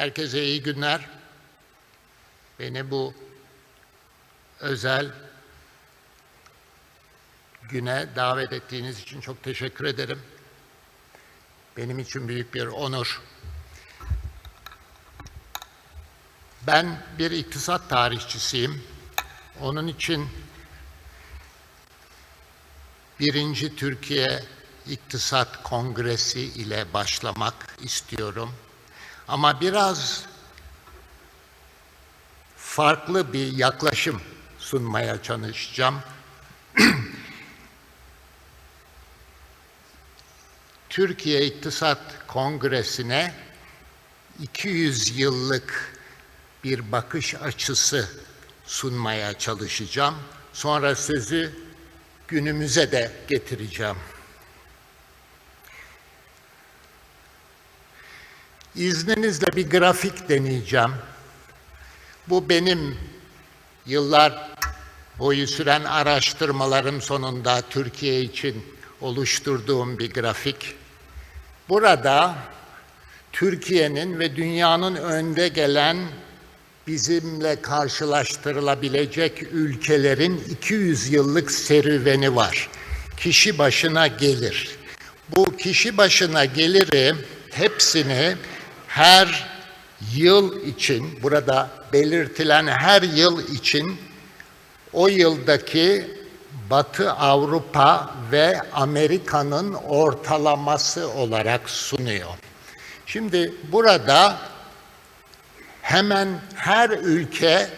Herkese iyi günler. Beni bu özel güne davet ettiğiniz için çok teşekkür ederim. Benim için büyük bir onur. Ben bir iktisat tarihçisiyim. Onun için birinci Türkiye İktisat Kongresi ile başlamak istiyorum. Ama biraz farklı bir yaklaşım sunmaya çalışacağım. Türkiye İktisat Kongresi'ne 200 yıllık bir bakış açısı sunmaya çalışacağım. Sonra sözü günümüze de getireceğim. İzninizle bir grafik deneyeceğim. Bu benim yıllar boyu süren araştırmalarım sonunda Türkiye için oluşturduğum bir grafik. Burada Türkiye'nin ve dünyanın önde gelen bizimle karşılaştırılabilecek ülkelerin 200 yıllık serüveni var. Kişi başına gelir. Bu kişi başına geliri hepsini her yıl için, burada belirtilen her yıl için o yıldaki Batı Avrupa ve Amerika'nın ortalaması olarak sunuyor. Şimdi burada hemen her ülke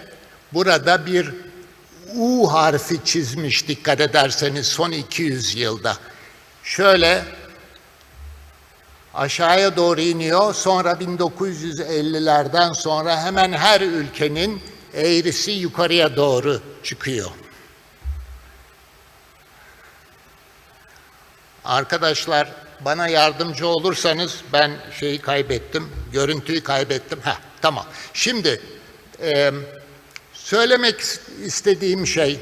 burada bir U harfi çizmiş dikkat ederseniz son 200 yılda. Şöyle aşağıya doğru iniyor. Sonra 1950'lerden sonra hemen her ülkenin eğrisi yukarıya doğru çıkıyor. Arkadaşlar bana yardımcı olursanız ben şeyi kaybettim, görüntüyü kaybettim. Ha tamam. Şimdi e, söylemek istediğim şey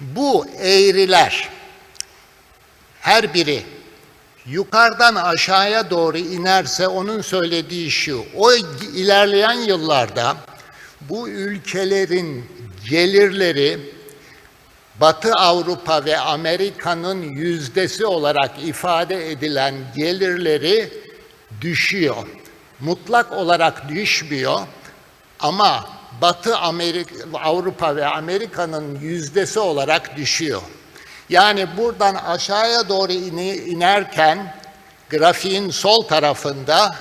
bu eğriler her biri yukarıdan aşağıya doğru inerse onun söylediği şu. O ilerleyen yıllarda bu ülkelerin gelirleri Batı Avrupa ve Amerika'nın yüzdesi olarak ifade edilen gelirleri düşüyor. Mutlak olarak düşmüyor ama Batı Amerika, Avrupa ve Amerika'nın yüzdesi olarak düşüyor. Yani buradan aşağıya doğru inerken grafiğin sol tarafında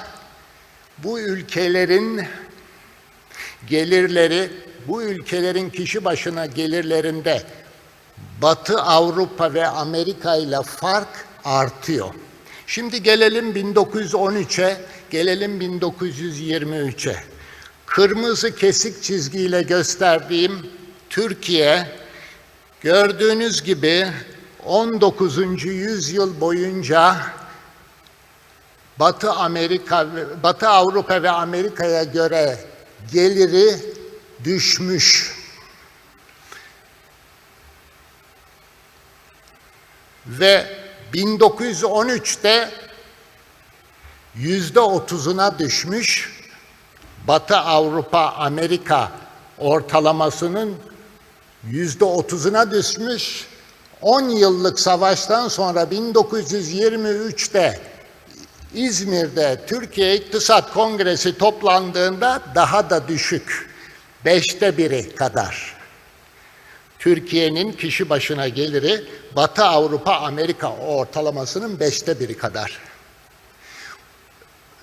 bu ülkelerin gelirleri, bu ülkelerin kişi başına gelirlerinde Batı Avrupa ve Amerika ile fark artıyor. Şimdi gelelim 1913'e, gelelim 1923'e. Kırmızı kesik çizgiyle gösterdiğim Türkiye gördüğünüz gibi 19. yüzyıl boyunca Batı Amerika Batı Avrupa ve Amerika'ya göre geliri düşmüş. ve 1913'te yüzde otuzuna düşmüş Batı Avrupa Amerika ortalamasının yüzde otuzuna düşmüş. 10 yıllık savaştan sonra 1923'te İzmir'de Türkiye İktisat Kongresi toplandığında daha da düşük. Beşte biri kadar. Türkiye'nin kişi başına geliri Batı Avrupa Amerika ortalamasının beşte biri kadar.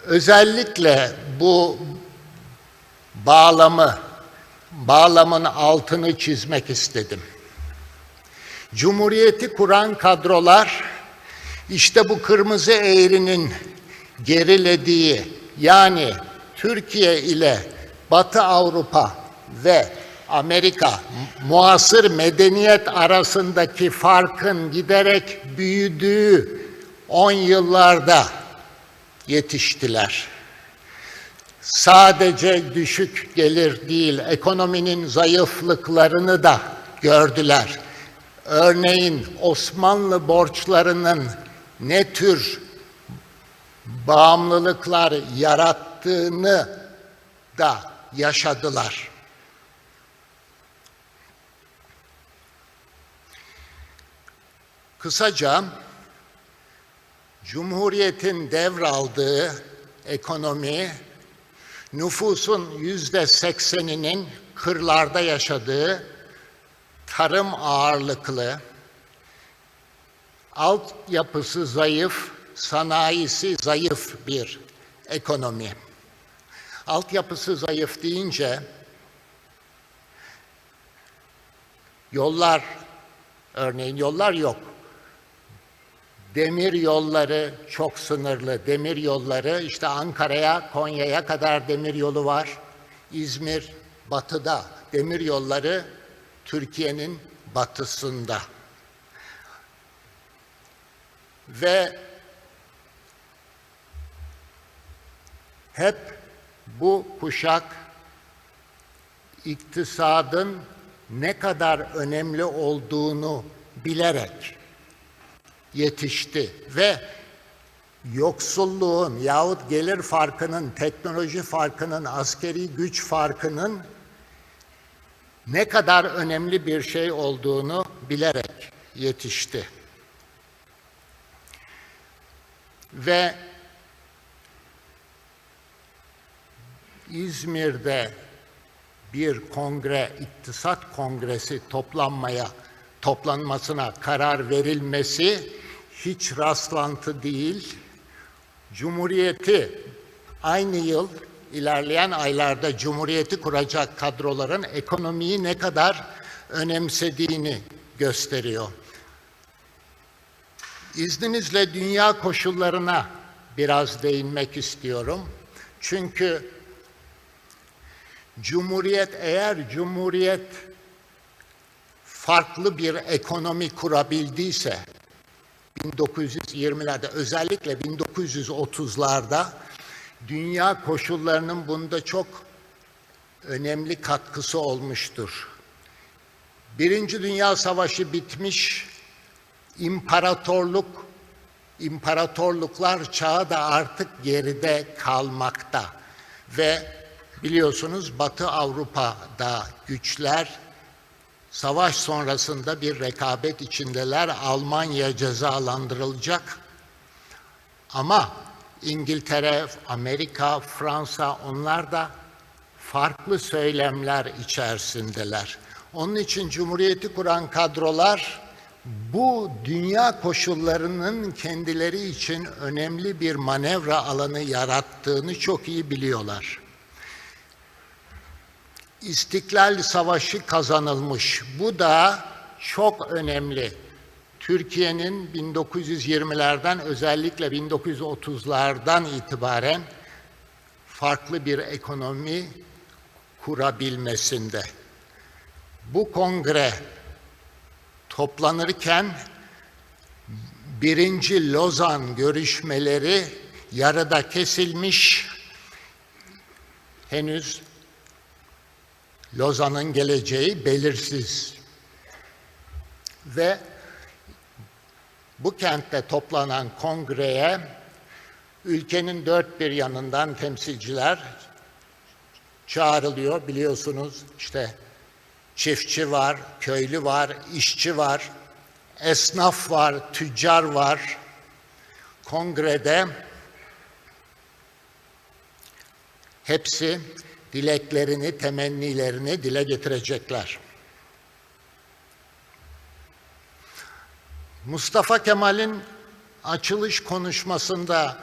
Özellikle bu bağlamı, bağlamın altını çizmek istedim. Cumhuriyeti kuran kadrolar işte bu kırmızı eğrinin gerilediği yani Türkiye ile Batı Avrupa ve Amerika muasır medeniyet arasındaki farkın giderek büyüdüğü on yıllarda yetiştiler. Sadece düşük gelir değil, ekonominin zayıflıklarını da gördüler. Örneğin Osmanlı borçlarının ne tür bağımlılıklar yarattığını da yaşadılar. Kısaca Cumhuriyet'in devraldığı ekonomi nüfusun yüzde sekseninin kırlarda yaşadığı tarım ağırlıklı, altyapısı zayıf, sanayisi zayıf bir ekonomi. Altyapısı zayıf deyince yollar, örneğin yollar yok. Demir yolları çok sınırlı. Demir yolları işte Ankara'ya, Konya'ya kadar demir yolu var. İzmir batıda. Demir yolları Türkiye'nin batısında. Ve hep bu kuşak iktisadın ne kadar önemli olduğunu bilerek yetişti ve yoksulluğun yahut gelir farkının, teknoloji farkının, askeri güç farkının ne kadar önemli bir şey olduğunu bilerek yetişti. Ve İzmir'de bir kongre, iktisat kongresi toplanmaya, toplanmasına karar verilmesi hiç rastlantı değil. Cumhuriyeti aynı yıl ilerleyen aylarda Cumhuriyeti kuracak kadroların ekonomiyi ne kadar önemsediğini gösteriyor. İzninizle dünya koşullarına biraz değinmek istiyorum. Çünkü Cumhuriyet eğer Cumhuriyet farklı bir ekonomi kurabildiyse 1920'lerde özellikle 1930'larda dünya koşullarının bunda çok önemli katkısı olmuştur. Birinci Dünya Savaşı bitmiş, imparatorluk, imparatorluklar çağı da artık geride kalmakta ve biliyorsunuz Batı Avrupa'da güçler savaş sonrasında bir rekabet içindeler. Almanya cezalandırılacak ama İngiltere, Amerika, Fransa onlar da farklı söylemler içerisindeler. Onun için Cumhuriyeti kuran kadrolar bu dünya koşullarının kendileri için önemli bir manevra alanı yarattığını çok iyi biliyorlar. İstiklal Savaşı kazanılmış. Bu da çok önemli. Türkiye'nin 1920'lerden özellikle 1930'lardan itibaren farklı bir ekonomi kurabilmesinde. Bu kongre toplanırken birinci Lozan görüşmeleri yarıda kesilmiş, henüz Lozan'ın geleceği belirsiz. Ve bu kentte toplanan kongreye ülkenin dört bir yanından temsilciler çağrılıyor. Biliyorsunuz işte çiftçi var, köylü var, işçi var, esnaf var, tüccar var. Kongrede hepsi dileklerini, temennilerini dile getirecekler. Mustafa Kemal'in açılış konuşmasında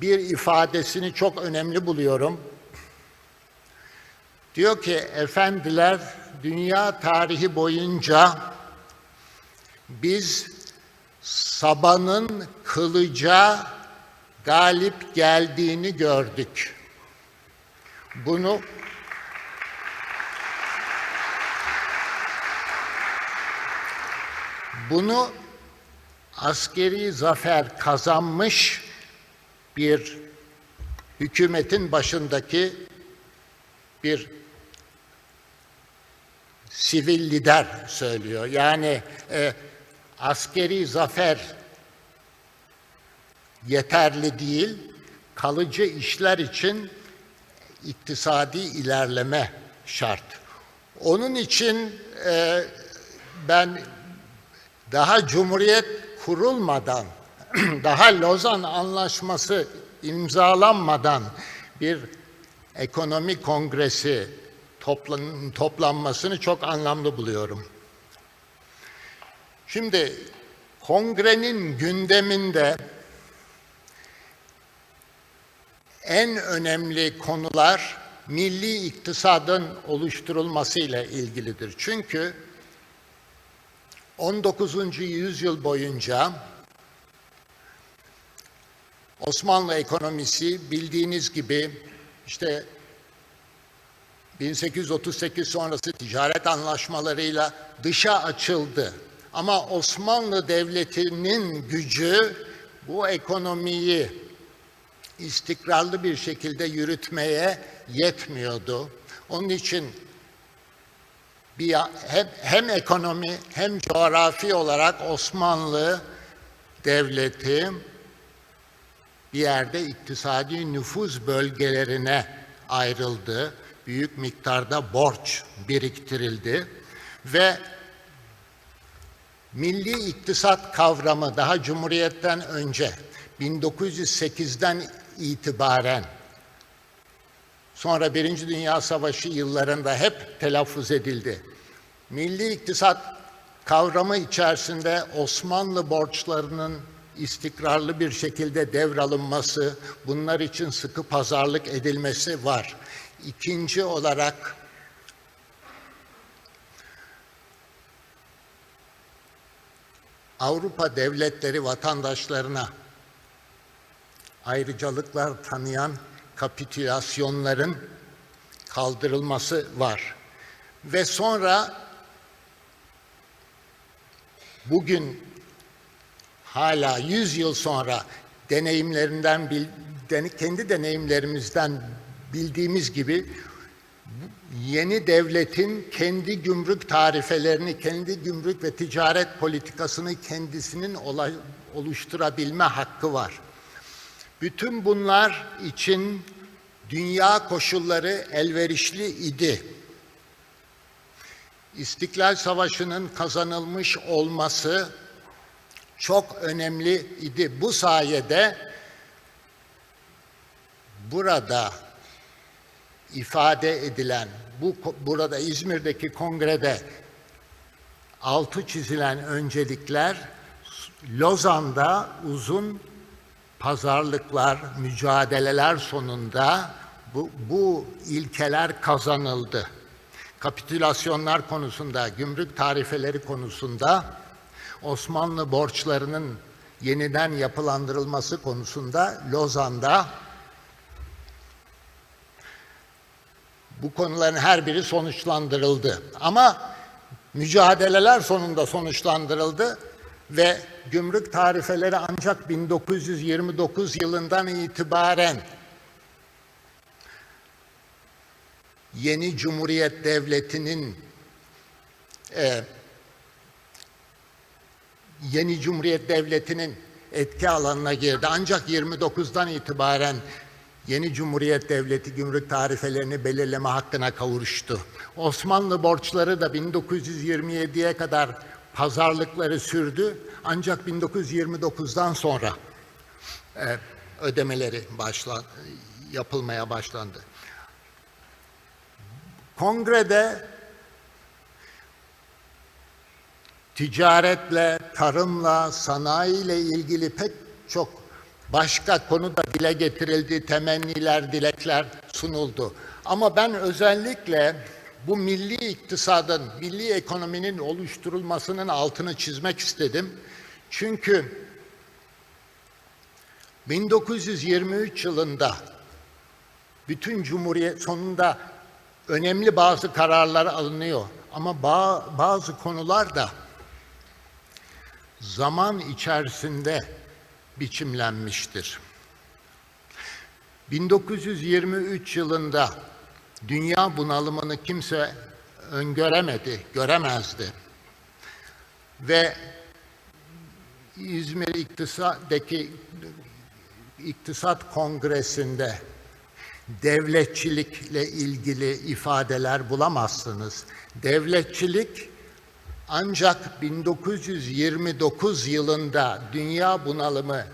bir ifadesini çok önemli buluyorum. Diyor ki efendiler dünya tarihi boyunca biz sabanın kılıca galip geldiğini gördük. Bunu bunu askeri zafer kazanmış bir hükümetin başındaki bir sivil lider söylüyor. Yani e, askeri zafer yeterli değil, kalıcı işler için iktisadi ilerleme şart. Onun için e, ben daha Cumhuriyet kurulmadan, daha Lozan Anlaşması imzalanmadan bir ekonomi kongresi toplan, toplanmasını çok anlamlı buluyorum. Şimdi kongrenin gündeminde en önemli konular milli iktisadın oluşturulmasıyla ilgilidir. Çünkü 19. yüzyıl boyunca Osmanlı ekonomisi bildiğiniz gibi işte 1838 sonrası ticaret anlaşmalarıyla dışa açıldı. Ama Osmanlı Devleti'nin gücü bu ekonomiyi istikrarlı bir şekilde yürütmeye yetmiyordu. Onun için bir hem, hem ekonomi hem coğrafi olarak Osmanlı Devleti bir yerde iktisadi nüfuz bölgelerine ayrıldı. Büyük miktarda borç biriktirildi ve milli iktisat kavramı daha Cumhuriyet'ten önce 1908'den itibaren sonra Birinci Dünya Savaşı yıllarında hep telaffuz edildi. Milli iktisat kavramı içerisinde Osmanlı borçlarının istikrarlı bir şekilde devralınması, bunlar için sıkı pazarlık edilmesi var. İkinci olarak Avrupa devletleri vatandaşlarına ayrıcalıklar tanıyan kapitülasyonların kaldırılması var. Ve sonra bugün hala 100 yıl sonra deneyimlerinden kendi deneyimlerimizden bildiğimiz gibi yeni devletin kendi gümrük tarifelerini, kendi gümrük ve ticaret politikasını kendisinin oluşturabilme hakkı var. Bütün bunlar için dünya koşulları elverişli idi. İstiklal Savaşı'nın kazanılmış olması çok önemli idi. Bu sayede burada ifade edilen bu burada İzmir'deki kongrede altı çizilen öncelikler Lozan'da uzun pazarlıklar, mücadeleler sonunda bu, bu ilkeler kazanıldı. Kapitülasyonlar konusunda, gümrük tarifeleri konusunda, Osmanlı borçlarının yeniden yapılandırılması konusunda Lozan'da bu konuların her biri sonuçlandırıldı. Ama mücadeleler sonunda sonuçlandırıldı ve gümrük tarifeleri ancak 1929 yılından itibaren yeni Cumhuriyet Devleti'nin e, yeni Cumhuriyet Devleti'nin etki alanına girdi. Ancak 29'dan itibaren yeni Cumhuriyet Devleti gümrük tarifelerini belirleme hakkına kavuştu. Osmanlı borçları da 1927'ye kadar pazarlıkları sürdü. Ancak 1929'dan sonra e, ödemeleri başla, yapılmaya başlandı. Kongrede ticaretle, tarımla, sanayiyle ilgili pek çok başka konu da dile getirildi, temenniler, dilekler sunuldu. Ama ben özellikle bu milli iktisadın, milli ekonominin oluşturulmasının altını çizmek istedim. Çünkü 1923 yılında bütün Cumhuriyet sonunda önemli bazı kararlar alınıyor. Ama bazı konular da zaman içerisinde biçimlenmiştir. 1923 yılında dünya bunalımını kimse öngöremedi, göremezdi. Ve İzmir İktisat'daki İktisat Kongresi'nde devletçilikle ilgili ifadeler bulamazsınız. Devletçilik ancak 1929 yılında dünya bunalımı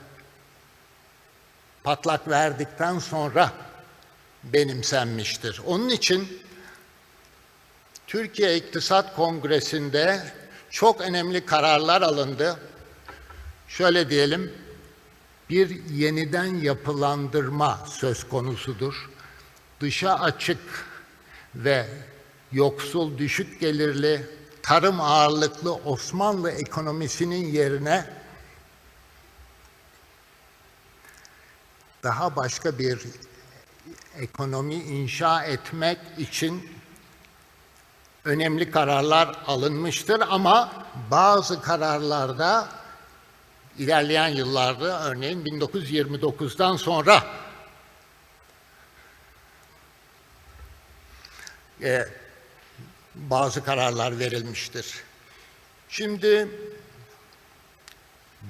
patlak verdikten sonra benimsenmiştir. Onun için Türkiye İktisat Kongresi'nde çok önemli kararlar alındı. Şöyle diyelim, bir yeniden yapılandırma söz konusudur. Dışa açık ve yoksul, düşük gelirli, tarım ağırlıklı Osmanlı ekonomisinin yerine daha başka bir ekonomi inşa etmek için önemli kararlar alınmıştır ama bazı kararlarda ilerleyen yıllarda örneğin 1929'dan sonra e, bazı kararlar verilmiştir. Şimdi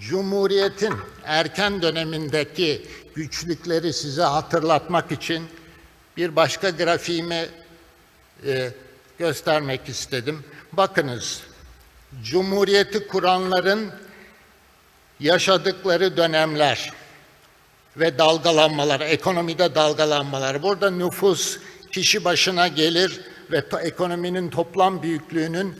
Cumhuriyet'in erken dönemindeki güçlükleri size hatırlatmak için bir başka grafiğimi e, göstermek istedim. Bakınız, Cumhuriyeti kuranların yaşadıkları dönemler ve dalgalanmalar, ekonomide dalgalanmalar. Burada nüfus kişi başına gelir ve ekonominin toplam büyüklüğünün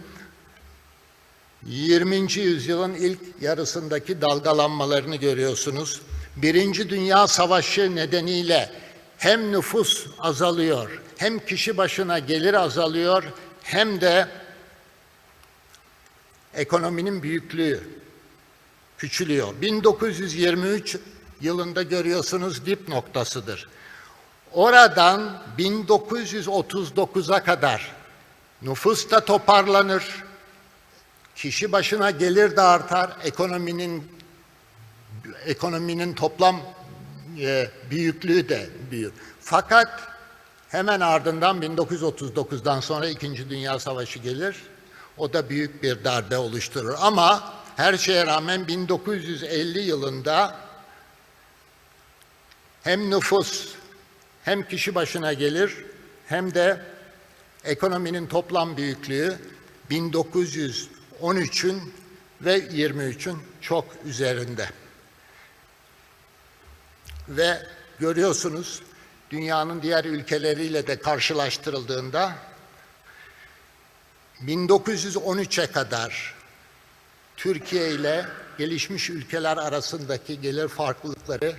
20. yüzyılın ilk yarısındaki dalgalanmalarını görüyorsunuz. Birinci Dünya Savaşı nedeniyle hem nüfus azalıyor, hem kişi başına gelir azalıyor, hem de ekonominin büyüklüğü küçülüyor. 1923 yılında görüyorsunuz dip noktasıdır. Oradan 1939'a kadar nüfus da toparlanır, kişi başına gelir de artar, ekonominin ekonominin toplam e, büyüklüğü de büyür. Fakat hemen ardından 1939'dan sonra İkinci Dünya Savaşı gelir. O da büyük bir darbe oluşturur. Ama her şeye rağmen 1950 yılında hem nüfus hem kişi başına gelir hem de ekonominin toplam büyüklüğü 1913'ün ve 23'ün çok üzerinde. Ve görüyorsunuz dünyanın diğer ülkeleriyle de karşılaştırıldığında 1913'e kadar Türkiye ile gelişmiş ülkeler arasındaki gelir farklılıkları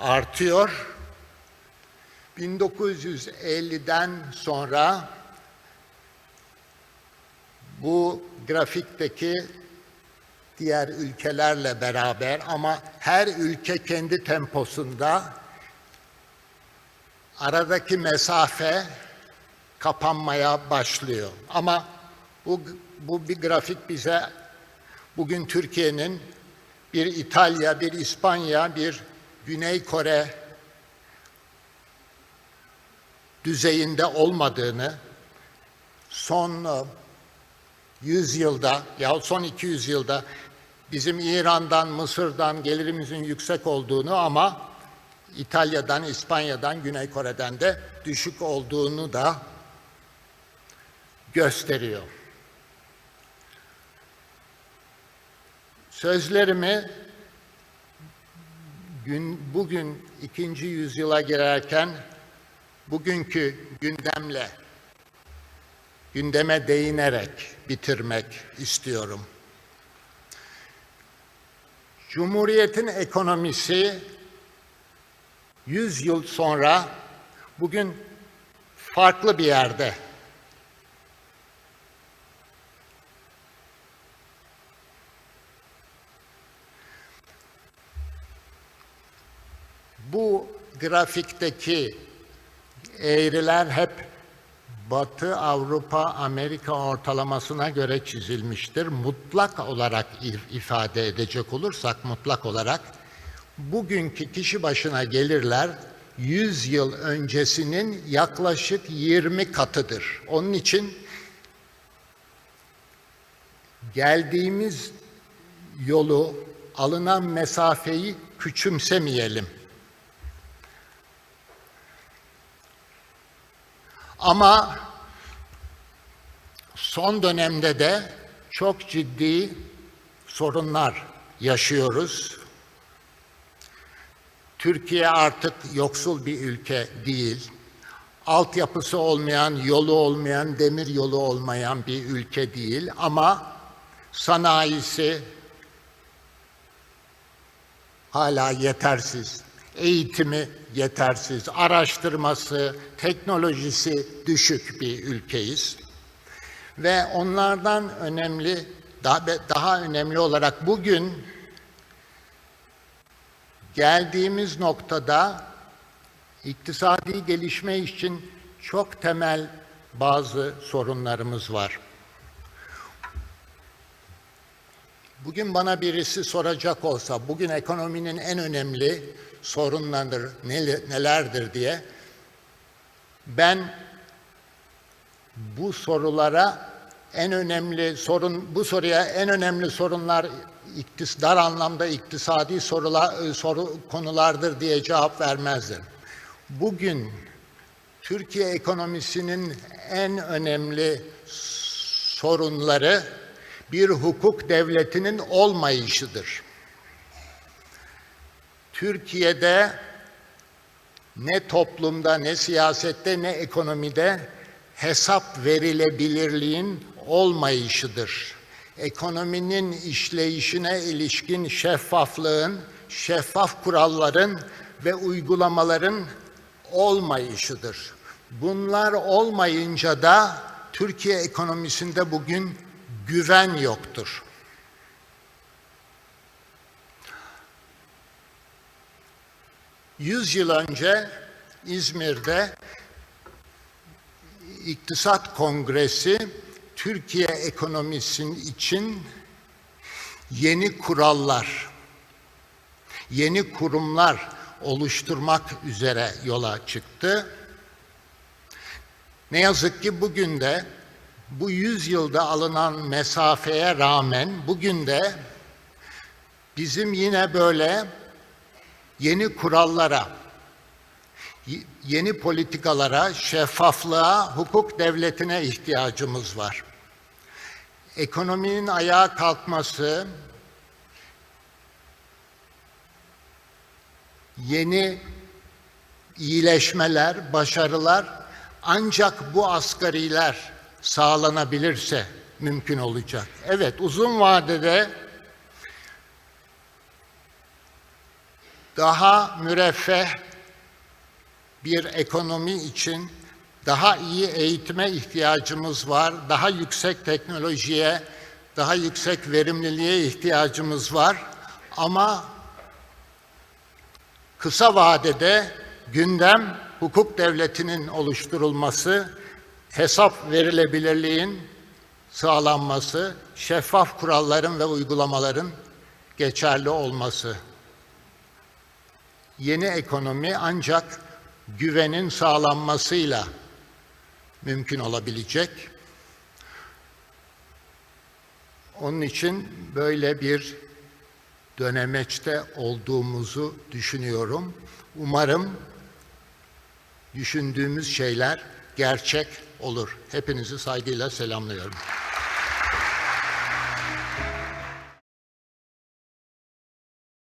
artıyor. 1950'den sonra bu grafikteki diğer ülkelerle beraber ama her ülke kendi temposunda aradaki mesafe kapanmaya başlıyor. Ama bu, bu bir grafik bize bugün Türkiye'nin bir İtalya, bir İspanya, bir Güney Kore düzeyinde olmadığını son 100 yılda ya son 200 yılda bizim İran'dan, Mısır'dan gelirimizin yüksek olduğunu ama İtalya'dan, İspanya'dan, Güney Kore'den de düşük olduğunu da gösteriyor. Sözlerimi gün, bugün ikinci yüzyıla girerken bugünkü gündemle gündeme değinerek bitirmek istiyorum. Cumhuriyetin ekonomisi 100 yıl sonra bugün farklı bir yerde. Bu grafikteki eğriler hep Batı Avrupa Amerika ortalamasına göre çizilmiştir. Mutlak olarak ifade edecek olursak mutlak olarak bugünkü kişi başına gelirler 100 yıl öncesinin yaklaşık 20 katıdır. Onun için geldiğimiz yolu, alınan mesafeyi küçümsemeyelim. Ama son dönemde de çok ciddi sorunlar yaşıyoruz. Türkiye artık yoksul bir ülke değil. Altyapısı olmayan, yolu olmayan, demir yolu olmayan bir ülke değil ama sanayisi hala yetersiz. Eğitimi yetersiz, araştırması, teknolojisi düşük bir ülkeyiz. Ve onlardan önemli, daha, daha önemli olarak bugün geldiğimiz noktada iktisadi gelişme için çok temel bazı sorunlarımız var. Bugün bana birisi soracak olsa bugün ekonominin en önemli sorunları nelerdir diye ben bu sorulara en önemli sorun bu soruya en önemli sorunlar dar anlamda iktisadi sorular e, soru konulardır diye cevap vermezdim. Bugün Türkiye ekonomisinin en önemli sorunları bir hukuk devletinin olmayışıdır. Türkiye'de ne toplumda, ne siyasette, ne ekonomide hesap verilebilirliğin olmayışıdır. Ekonominin işleyişine ilişkin şeffaflığın, şeffaf kuralların ve uygulamaların olmayışıdır. Bunlar olmayınca da Türkiye ekonomisinde bugün güven yoktur. Yüz yıl önce İzmir'de İktisat Kongresi Türkiye ekonomisinin için yeni kurallar, yeni kurumlar oluşturmak üzere yola çıktı. Ne yazık ki bugün de bu yüzyılda alınan mesafeye rağmen bugün de bizim yine böyle yeni kurallara, yeni politikalara, şeffaflığa, hukuk devletine ihtiyacımız var. Ekonominin ayağa kalkması, yeni iyileşmeler, başarılar ancak bu asgariler sağlanabilirse mümkün olacak. Evet uzun vadede daha müreffeh bir ekonomi için daha iyi eğitime ihtiyacımız var. Daha yüksek teknolojiye, daha yüksek verimliliğe ihtiyacımız var. Ama kısa vadede gündem hukuk devletinin oluşturulması, hesap verilebilirliğin sağlanması, şeffaf kuralların ve uygulamaların geçerli olması. Yeni ekonomi ancak güvenin sağlanmasıyla mümkün olabilecek. Onun için böyle bir dönemeçte olduğumuzu düşünüyorum. Umarım düşündüğümüz şeyler gerçek olur. Hepinizi saygıyla selamlıyorum.